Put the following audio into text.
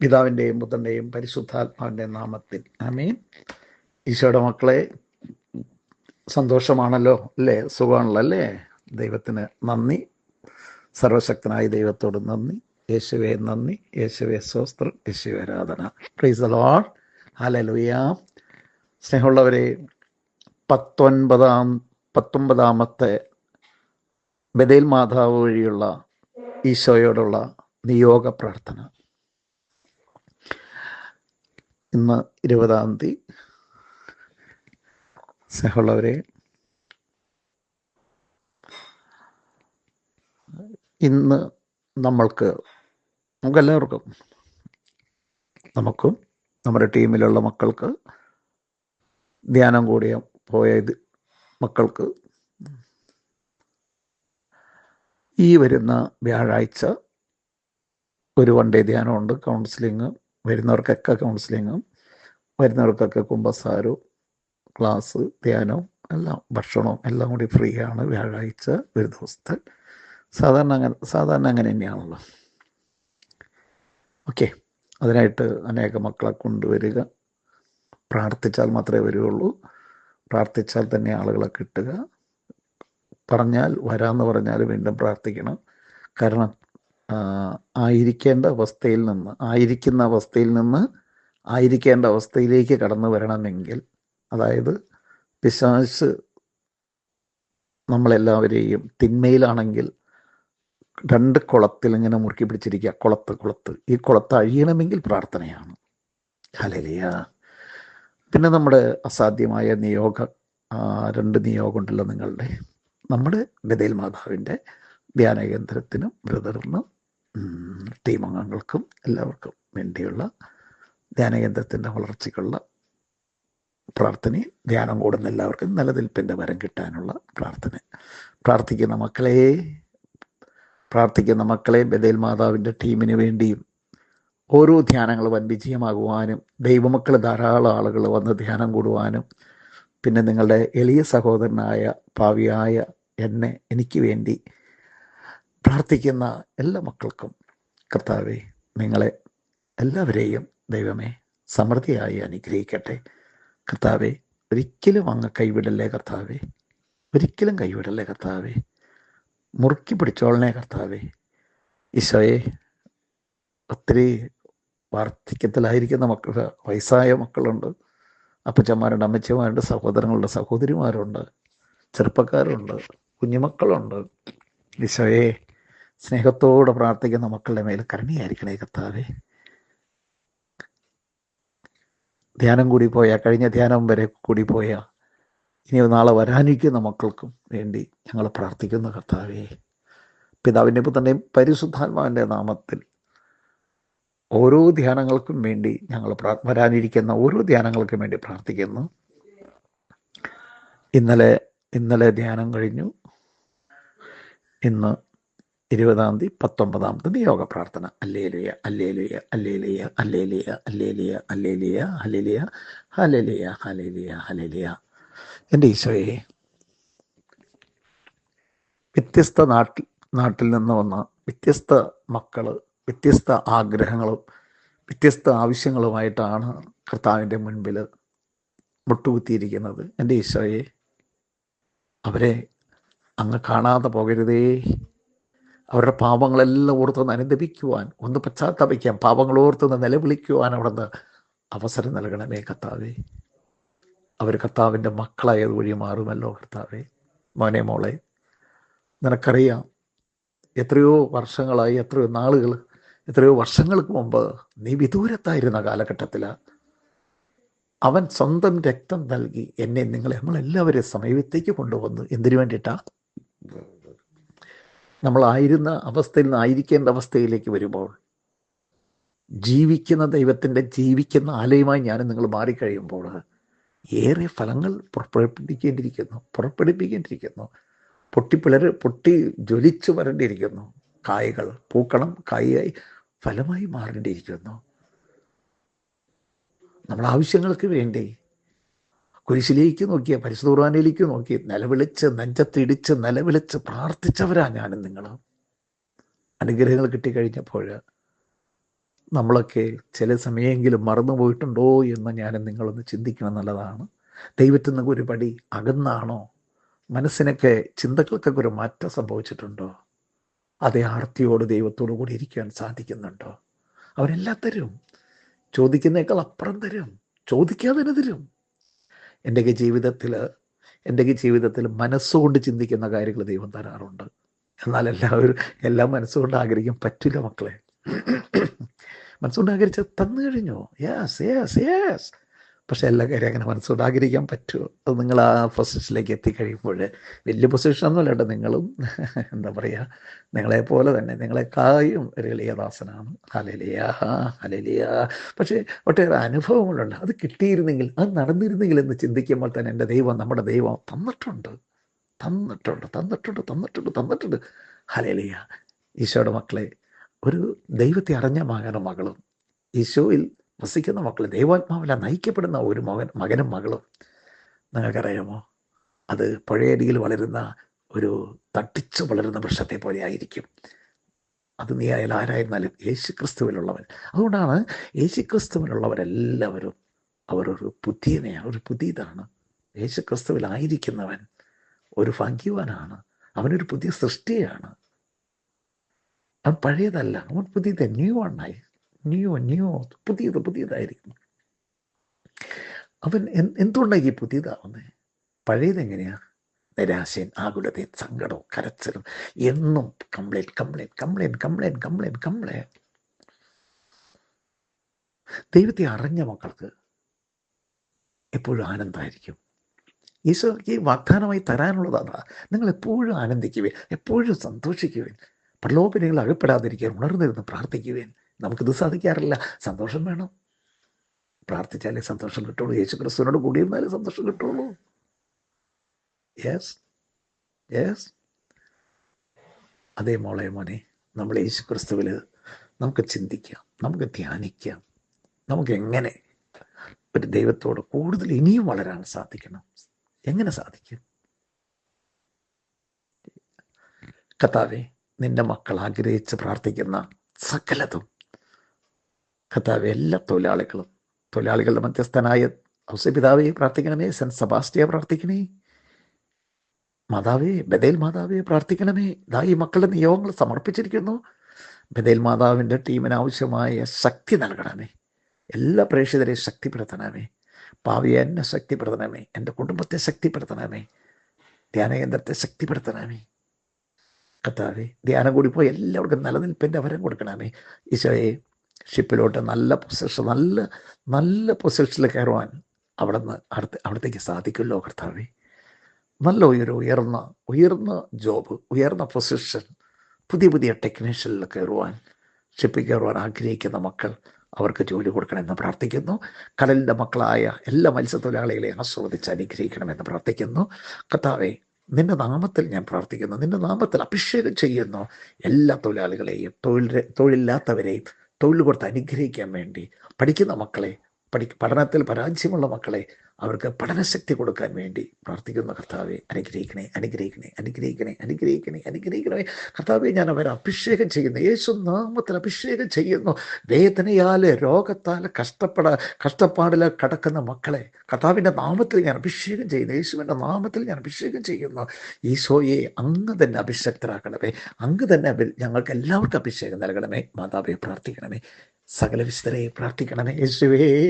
പിതാവിന്റെയും പുത്രന്റെയും പരിശുദ്ധാത്മാവിന്റെ നാമത്തിൽ. ആമീൻ. ഈശോയുടെ മക്കളെ സന്തോഷമാണല്ലോ അല്ലേ? സുഖമാണല്ലോ അല്ലേ? ദൈവത്തിന് നന്ദി. സർവശക്തനായ ദൈവത്തോട് നന്ദി. യേശുവെ നന്ദി. യേശുവെ സ്വസ്ത്രം യേശുവെ ആരാധന. പ്രൈസ് അലോ ഹലലുയ സ്നേഹമുള്ളവരെ പത്തൊൻപതാം പത്തൊമ്പതാമത്തെ ബദേൽ മാതാവ് വഴിയുള്ള ഈശോയോടുള്ള നിയോഗ പ്രാർത്ഥന ഇന്ന് ഇരുപതാം തീയതി. സഹോളവരെ ഇന്ന് നമ്മൾക്ക് നമുക്കെല്ലാവർക്കും നമുക്കും നമ്മുടെ ടീമിലുള്ള മക്കൾക്ക് ധ്യാനം കൂടിയ പോയ ഇത് മക്കൾക്ക് ഈ വരുന്ന വ്യാഴാഴ്ച ഒരു വൺ ഡേ ധ്യാനമുണ്ട്. കൗൺസിലിങ് വരുന്നവർക്കൊക്കെ കൗൺസിലിങ്ങും വരുന്നവർക്കൊക്കെ കുമ്പസാരോ ക്ലാസ് ധ്യാനവും എല്ലാം ഭക്ഷണവും എല്ലാം കൂടി ഫ്രീ ആണ് വ്യാഴാഴ്ച ഒരു ദിവസത്തെ സാധാരണ അങ്ങനെ സാധാരണ അങ്ങനെ തന്നെയാണല്ലോ. ഓക്കെ അതിനായിട്ട് അനേക മക്കളെ കൊണ്ടുവരിക. പ്രാർത്ഥിച്ചാൽ മാത്രമേ വരികയുള്ളൂ പ്രാർത്ഥിച്ചാൽ തന്നെ ആളുകളെ കിട്ടുക. പറഞ്ഞാൽ വരാമെന്ന് പറഞ്ഞാൽ വീണ്ടും പ്രാർത്ഥിക്കണം. കാരണം ആയിരിക്കേണ്ട അവസ്ഥയിൽ നിന്ന് ആയിരിക്കുന്ന അവസ്ഥയിൽ നിന്ന് ആയിരിക്കേണ്ട അവസ്ഥയിലേക്ക് കടന്നു വരണമെങ്കിൽ അതായത് പിശാശ് നമ്മളെല്ലാവരെയും തിന്മയിലാണെങ്കിൽ രണ്ട് കുളത്തിൽ ഇങ്ങനെ മുറുക്കി പിടിച്ചിരിക്കുക കുളത്ത് കുളത്ത്. ഈ കുളത്ത് അഴിയണമെങ്കിൽ പ്രാർത്ഥനയാണ്. ഹലലിയ പിന്നെ നമ്മുടെ അസാധ്യമായ നിയോഗ രണ്ട് നിയോഗമുണ്ടല്ലോ നിങ്ങളുടെ. നമ്മുടെ ബദേൽ മാതാവിന്റെ ധ്യാന കേന്ദ്രത്തിനും ബ്രദറിനും ടീം അംഗങ്ങൾക്കും എല്ലാവർക്കും വേണ്ടിയുള്ള ധ്യാന കേന്ദ്രത്തിന്റെ വളർച്ചയ്ക്കുള്ള പ്രാർത്ഥനയും ധ്യാനം കൂടുന്ന എല്ലാവർക്കും നിലനിൽപ്പിന്റെ വരം കിട്ടാനുള്ള പ്രാർത്ഥന. പ്രാർത്ഥിക്കുന്ന മക്കളെ പ്രാർത്ഥിക്കുന്ന മക്കളെ ബദേൽ മാതാവിന്റെ ടീമിന് വേണ്ടിയും ഓരോ ധ്യാനങ്ങൾ വൻ വിജയമാകുവാനും ദൈവമക്കൾ ധാരാളം ആളുകൾ വന്ന് ധ്യാനം കൂടുവാനും പിന്നെ നിങ്ങളുടെ എളിയ സഹോദരനായ ഭാവിയായ എന്നെ എനിക്ക് വേണ്ടി പ്രാർത്ഥിക്കുന്ന എല്ലാ മക്കൾക്കും കർത്താവെ നിങ്ങളെ എല്ലാവരെയും ദൈവമേ സമൃദ്ധിയായി അനുഗ്രഹിക്കട്ടെ. കർത്താവെ ഒരിക്കലും അങ്ങ് കൈവിടല്ലേ കർത്താവെ? ഒരിക്കലും കൈവിടല്ലേ കർത്താവെ? മുറുക്കി പിടിച്ചോളണേ കർത്താവെ. ഈശോയെ ഒത്തിരി വാർദ്ധക്യത്തിലായിരിക്കുന്ന മക്കൾ വയസ്സായ മക്കളുണ്ട്. അപ്പച്ചന്മാരുണ്ട് അമ്മച്ചമാരുണ്ട് സഹോദരങ്ങളുണ്ട് സഹോദരിമാരുണ്ട് ചെറുപ്പക്കാരുണ്ട് കുഞ്ഞുമക്കളുണ്ട്. ഈശോയെ സ്നേഹത്തോടെ പ്രാർത്ഥിക്കുന്ന മക്കളുടെ മേൽ കരുണയായിരിക്കണേ കർത്താവെ. ധ്യാനം കൂടി പോയ കഴിഞ്ഞ ധ്യാനം വരെ കൂടി പോയ ഇനി നാളെ വരാനിരിക്കുന്ന മക്കൾക്കും വേണ്ടി ഞങ്ങൾ പ്രാർത്ഥിക്കുന്നു കർത്താവേ. പിതാവിന്റെ പുത്രന്റെയും പരിശുദ്ധാത്മാവിന്റെ നാമത്തിൽ ഓരോ ധ്യാനങ്ങൾക്കും വേണ്ടി ഞങ്ങൾ വരാനിരിക്കുന്ന ഓരോ ധ്യാനങ്ങൾക്കും വേണ്ടി പ്രാർത്ഥിക്കുന്നു. ഇന്നലെ ഇന്നലെ ധ്യാനം കഴിഞ്ഞു. ഇന്ന് ഇരുപതാം തീയതി പത്തൊമ്പതാം തീയതി യോഗ പ്രാർത്ഥന. Alleluia alleluia alleluia alleluia alleluia alleluia hallelujah hallelujah hallelujah hallelujah എന്റെ ഈശോയെ വ്യത്യസ്ത നാട്ടിൽ നാട്ടിൽ നിന്ന് വന്ന വ്യത്യസ്ത മക്കൾ വ്യത്യസ്ത ആഗ്രഹങ്ങളും വ്യത്യസ്ത ആവശ്യങ്ങളുമായിട്ടാണ് കർത്താവിന്റെ മുൻപിൽ മുട്ടുകുത്തിയിരിക്കുന്നത്. എന്റെ ഈശോയെ അവരെ അങ്ങ് കാണാതെ പോകരുതേ. അവരുടെ പാപങ്ങളെല്ലാം നിന്ന് അനുദപിക്കുവാൻ ഒന്ന് പശ്ചാത്തപിക്കാൻ പാപങ്ങൾ നിന്ന് നിലവിളിക്കുവാൻ അവിടുന്ന് അവസരം നൽകണമേ കർത്താവേ. അവർ കർത്താവിന്റെ മക്കളായത് വഴി മാറുമല്ലോ കർത്താവേ. മോനെ മോളെ നിനക്കറിയാം എത്രയോ വർഷങ്ങളായി എത്രയോ നാളുകൾ എത്രയോ വർഷങ്ങൾക്ക് മുമ്പ് നീ വിദൂരത്തായിരുന്ന കാലഘട്ടത്തിൽ അവൻ സ്വന്തം രക്തം നൽകി എന്നെ നിങ്ങളെ നമ്മളെല്ലാവരെയും സമീപത്തേക്ക് കൊണ്ടുവന്നു. എന്തിനു വേണ്ടിയിട്ടാ? നമ്മളായിരുന്ന അവസ്ഥയിൽ നിന്ന് ആയിരിക്കേണ്ട അവസ്ഥയിലേക്ക് വരുമ്പോൾ ജീവിക്കുന്ന ദൈവത്തിന്റെ ജീവിക്കുന്ന ആലയമായി ഞാൻ നിങ്ങൾ മാറിക്കഴിയുമ്പോൾ ഏറെ ഫലങ്ങൾ പുറപ്പെടുപ്പിക്കേണ്ടിയിരിക്കുന്നു പുറപ്പെടുപ്പിക്കേണ്ടിയിരിക്കുന്നു പൊട്ടിപ്പിളർ പൊട്ടി ജ്വലിച്ചു വരേണ്ടിയിരിക്കുന്നു. കായകൾ പൂക്കണം കായായി ഫലമായി മാറേണ്ടിയിരിക്കുന്നു. നമ്മുടെ ആവശ്യങ്ങൾക്ക് വേണ്ടി കുരിശിലേക്ക് നോക്കിയ പരിശുദ്ധ കുർബാനയിലേക്ക് നോക്കി നിലവിളിച്ച് നെഞ്ചത്തിടിച്ച് നിലവിളിച്ച് പ്രാർത്ഥിച്ചവരാ ഞാനും നിങ്ങൾ അനുഗ്രഹങ്ങൾ കിട്ടിക്കഴിഞ്ഞപ്പോൾ നമ്മളൊക്കെ ചില സമയമെങ്കിലും മറന്നു പോയിട്ടുണ്ടോ എന്ന് ഞാൻ നിങ്ങളൊന്ന് ചിന്തിക്കണം നല്ലതാണ് ദൈവത്തിൽ നിന്ന് ഒരു പടി അകന്നാണോ? മനസ്സിനൊക്കെ ചിന്തകൾക്കൊക്കെ ഒരു മാറ്റം സംഭവിച്ചിട്ടുണ്ടോ? അതേ ആർത്തിയോട് ദൈവത്തോടു കൂടി ഇരിക്കാൻ സാധിക്കുന്നുണ്ടോ? അവരെല്ലാം തരും ചോദിക്കുന്നേക്കാൾ അപ്പുറം തരും ചോദിക്കാതെ തരും എന്റെയൊക്കെ ജീവിതത്തിൽ എന്റെയൊക്കെ ജീവിതത്തിൽ മനസ്സുകൊണ്ട് ചിന്തിക്കുന്ന കാര്യങ്ങൾ ദൈവം തരാറുണ്ട്. എന്നാൽ എല്ലാവരും എല്ലാം മനസ്സുകൊണ്ട് ആഗ്രഹിക്കാൻ പറ്റില്ല മക്കളെ. മനസ്സുകൊണ്ട് ആഗ്രഹിച്ച തന്നു കഴിഞ്ഞു? യെസ് യെസ് യെസ് പക്ഷെ എല്ലാ കാര്യം അങ്ങനെ മനസ്സുകൊണ്ട് പറ്റുമോ? അത് നിങ്ങൾ ആ പൊസിഷനിലേക്ക് എത്തിക്കഴിയുമ്പോൾ വലിയ പൊസിഷൻ ഒന്നുമല്ല കേട്ടോ നിങ്ങളും. എന്താ പറയുക നിങ്ങളെ പോലെ തന്നെ നിങ്ങളെക്കായും ഒരു എളിയദാസനാണ് ഹലലിയ ഹലലിയ പക്ഷേ ഒട്ടേറെ അനുഭവങ്ങളുണ്ട്. അത് കിട്ടിയിരുന്നെങ്കിൽ അത് നടന്നിരുന്നെങ്കിൽ എന്ന് ചിന്തിക്കുമ്പോൾ തന്നെ എന്റെ ദൈവം നമ്മുടെ ദൈവം തന്നിട്ടുണ്ട്. തന്നിട്ടുണ്ട് തന്നിട്ടുണ്ട് തന്നിട്ടുണ്ട് തന്നിട്ടുണ്ട്. ഹലലിയ ഈശോയുടെ മക്കളെ ഒരു ദൈവത്തെ അറിഞ്ഞ മകനും മകളും ഈശോയിൽ വസിക്കുന്ന മക്കൾ ദൈവാത്മാവില നയിക്കപ്പെടുന്ന ഒരു മകൻ മകനും മകളും. നിങ്ങൾക്കറിയാമോ? അത് പഴയ പഴയടിയിൽ വളരുന്ന ഒരു തട്ടിച്ചു വളരുന്ന വൃക്ഷത്തെ പോലെ ആയിരിക്കും. അത് നീ അയാൾ ആരായിരുന്നാലും യേശു ക്രിസ്തുവിലുള്ളവൻ അതുകൊണ്ടാണ് യേശു ക്രിസ്തുവിലുള്ളവരെല്ലാവരും അവർ ഒരു പുതിയനെയാണ് ഒരു പുതിയതാണ്. യേശു ക്രിസ്തുവിലായിരിക്കുന്നവൻ ഒരു ഭാഗ്യവാനാണ്. അവനൊരു പുതിയ സൃഷ്ടിയാണ്. അവൻ പഴയതല്ല അവൻ പുതിയത് ന്യൂ ആണായി ന്യൂ ന്യൂ പുതിയത് പുതിയതായിരിക്കും അവൻ എന്തുകൊണ്ടാണ് ഈ പുതിയതാവുന്നത് പഴയത് എങ്ങനെയാ? നിരാശയും ആകുലതയും സങ്കടവും കരച്ചിലും എന്നും complaint complaint complaint complaint complaint complaint ദൈവത്തെ അറിഞ്ഞ മക്കൾക്ക് എപ്പോഴും ആനന്ദമായിരിക്കും. ഈശോ ഈ വാഗ്ദാനമായി തരാനുള്ളതാണ്. നിങ്ങൾ എപ്പോഴും ആനന്ദിക്കുവേൻ എപ്പോഴും സന്തോഷിക്കുവേൻ. പ്രലോഭനങ്ങൾ അകപ്പെടാതിരിക്കാൻ ഉണർന്നിരുന്ന് പ്രാർത്ഥിക്കുവേൻ. നമുക്കിത് സാധിക്കാറില്ല. സന്തോഷം വേണം. പ്രാർത്ഥിച്ചാലേ സന്തോഷം കിട്ടുള്ളൂ. യേശു ക്രിസ്തുവിനോട് കൂടിയിരുന്നാലേ സന്തോഷം കിട്ടുള്ളൂ. യെസ് യെസ് അതേ മോളെ മോനെ നമ്മൾ യേശു ക്രിസ്തുവിൽ നമുക്ക് ചിന്തിക്കാം. നമുക്ക് ധ്യാനിക്കാം. നമുക്ക് എങ്ങനെ ഒരു ദൈവത്തോട് കൂടുതൽ ഇനിയും വളരാൻ സാധിക്കണം? എങ്ങനെ സാധിക്കും? കഥാവെ നിന്റെ മക്കൾ ആഗ്രഹിച്ച് പ്രാർത്ഥിക്കുന്ന സകലതും കഥാവെ എല്ലാ തൊഴിലാളികളും തൊഴിലാളികളുടെ മധ്യസ്ഥനായ ഔസപിതാവെ പ്രാർത്ഥിക്കണമേ. സെൻ സബാസ്റ്റിയ പ്രാർത്ഥിക്കണേ. മാതാവേ ബദേൽ മാതാവേ പ്രാർത്ഥിക്കണമേ. ഇതാ ഈ മക്കളുടെ നിയോഗങ്ങൾ സമർപ്പിച്ചിരിക്കുന്നു. ബദേൽ മാതാവിന്റെ ടീമിന് ആവശ്യമായ ശക്തി നൽകണമേ. എല്ലാ പ്രേക്ഷിതരെയും ശക്തിപ്പെടുത്തണമേ. ഭാവിയെ എന്നെ ശക്തിപ്പെടുത്തണമേ. എന്റെ കുടുംബത്തെ ശക്തിപ്പെടുത്തണമേ. ധ്യാനകേന്ദ്രത്തെ ശക്തിപ്പെടുത്തണമേ. കത്താവേ ധ്യാനം കൂടി പോയി എല്ലാവർക്കും നിലനിൽപ്പിന്റെ അവരം കൊടുക്കണമേ. ഈശോയെ ഷിപ്പിലോട്ട് നല്ല പൊസിഷൻ നല്ല നല്ല പൊസിഷനിൽ കയറുവാൻ അവിടെ നിന്ന് അടുത്ത് അവിടത്തേക്ക് സാധിക്കുമല്ലോ കർത്താവെ. നല്ല ഉയരം ഉയർന്ന ഉയർന്ന ജോബ് ഉയർന്ന പൊസിഷൻ പുതിയ പുതിയ ടെക്നീഷ്യനിൽ കയറുവാൻ ഷിപ്പിൽ കയറുവാൻ ആഗ്രഹിക്കുന്ന മക്കൾ അവർക്ക് ജോലി കൊടുക്കണമെന്ന് പ്രാർത്ഥിക്കുന്നു. കടലിന്റെ മക്കളായ എല്ലാ മത്സ്യത്തൊഴിലാളികളെയും ആസ്വദിച്ച് അനുഗ്രഹിക്കണമെന്ന് പ്രാർത്ഥിക്കുന്നു. കർത്താവെ നിന്റെ നാമത്തിൽ ഞാൻ പ്രാർത്ഥിക്കുന്നു. നിന്റെ നാമത്തിൽ അഭിഷേകം ചെയ്യുന്നു. എല്ലാ തൊഴിലാളികളെയും തൊഴിൽ തൊഴിലില്ലാത്തവരെയും തൊഴിൽ കൊടുത്ത് അനുഗ്രഹിക്കാൻ വേണ്ടി പഠിക്കുന്ന മക്കളെ പഠി പഠനത്തിൽ പരാജയമുള്ള മക്കളെ അവർക്ക് പഠനശക്തി കൊടുക്കാൻ വേണ്ടി പ്രാർത്ഥിക്കുന്ന കർത്താവെ അനുഗ്രഹിക്കണേ അനുഗ്രഹിക്കണേ അനുഗ്രഹിക്കണേ അനുഗ്രഹിക്കണേ അനുഗ്രഹിക്കണേ കർത്താവെ ഞാൻ അവരെ അഭിഷേകം ചെയ്യുന്നു. യേശു നാമത്തിൽ അഭിഷേകം ചെയ്യുന്നു. വേദനയാൽ രോഗത്താൽ കഷ്ടപ്പെട കഷ്ടപ്പാടിൽ കടക്കുന്ന മക്കളെ കർത്താവിന്റെ നാമത്തിൽ ഞാൻ അഭിഷേകം ചെയ്യുന്നു. യേശുവിന്റെ നാമത്തിൽ ഞാൻ അഭിഷേകം ചെയ്യുന്നു. ഈശോയെ അങ്ങ് തന്നെ അഭിഷക്തരാക്കണമേ. അങ്ങ് തന്നെ ഞങ്ങൾക്ക് എല്ലാവർക്കും അഭിഷേകം നൽകണമേ. മാതാവെ പ്രാർത്ഥിക്കണമേ. സകല വിശുദ്ധരെ പ്രാർത്ഥിക്കണമേ. യേശുവേ.